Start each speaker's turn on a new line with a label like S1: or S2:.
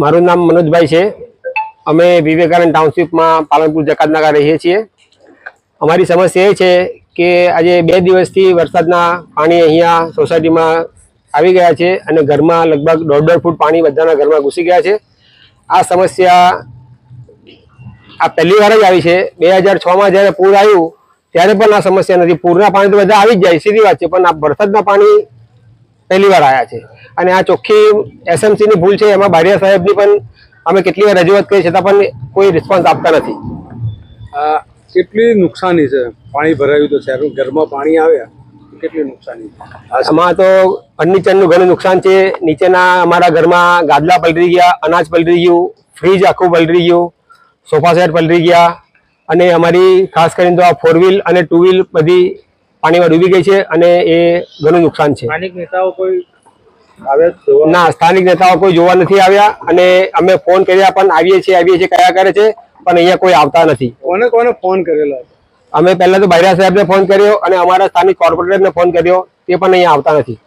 S1: મારું નામ મનોજભાઈ છે. અમે વિવેકાનંદ ટાઉનશીપમાં પાલનપુર જકાતનાકા રહીએ છીએ. અમારી સમસ્યા એ છે કે આજે બે દિવસથી વરસાદના પાણી અહીંયા સોસાયટીમાં આવી ગયા છે અને ઘરમાં લગભગ દોઢ દોઢ ફૂટ પાણી બધાના ઘરમાં ઘૂસી ગયા છે. આ સમસ્યા આ પહેલી વાર જ આવી છે. બે હજાર છમાં જ્યારે પૂર આવ્યું, ત્યારે પણ આ સમસ્યા નથી. પૂરના પાણી તો બધા આવી જ જાય, સીધી વાત છે. પણ આ વરસાદના પાણી પહેલી વાર આવ્યા છે. અને આ ચોખ્ખી એસએમસીની ભૂલ છે એમાં બારિયા સાહેબની પણ અમે કેટલી વાર રજૂઆત કરી છતાં પણ કોઈ રિસ્પોન્સ આપતા નથી.
S2: કેટલી નુકસાની છે? પાણી ભરાયું તો શહેરનું ઘરમાં પાણી આવ્યા કેટલી નુકસાની
S1: આમાં તો ફર્નિચરનું ઘણું નુકસાન છે. નીચેના અમારા ઘરમાં ગાદલા પલરી ગયા અનાજ પલરી ગયું ફ્રીજ આખું પલરી ગયું સોફા સેટ પલરી ગયા અને અમારી ખાસ કરીને તો આ ફોર વ્હીલ અને ટુ વ્હીલ બધી પાણીમાં ડૂબી ગઈ છે અને એ ઘણું નુકસાન છે.
S2: સ્થાનિક નેતાઓ કોઈ
S1: ના સ્થાનિક નેતાઓ કોઈ જોવા નથી આવ્યા અને અમે ફોન કર્યા પણ આવીએ છીએ આવીએ છીએ કયા કરે છે પણ અહીંયા કોઈ આવતા નથી.
S2: કોને કોને ફોન કરેલો
S1: અમે પહેલા તો બૈરા સાહેબને ફોન કર્યો અને અમારા સ્થાનિક કોર્પોરેટરને ફોન કર્યો તે પણ અહીંયા આવતા નથી.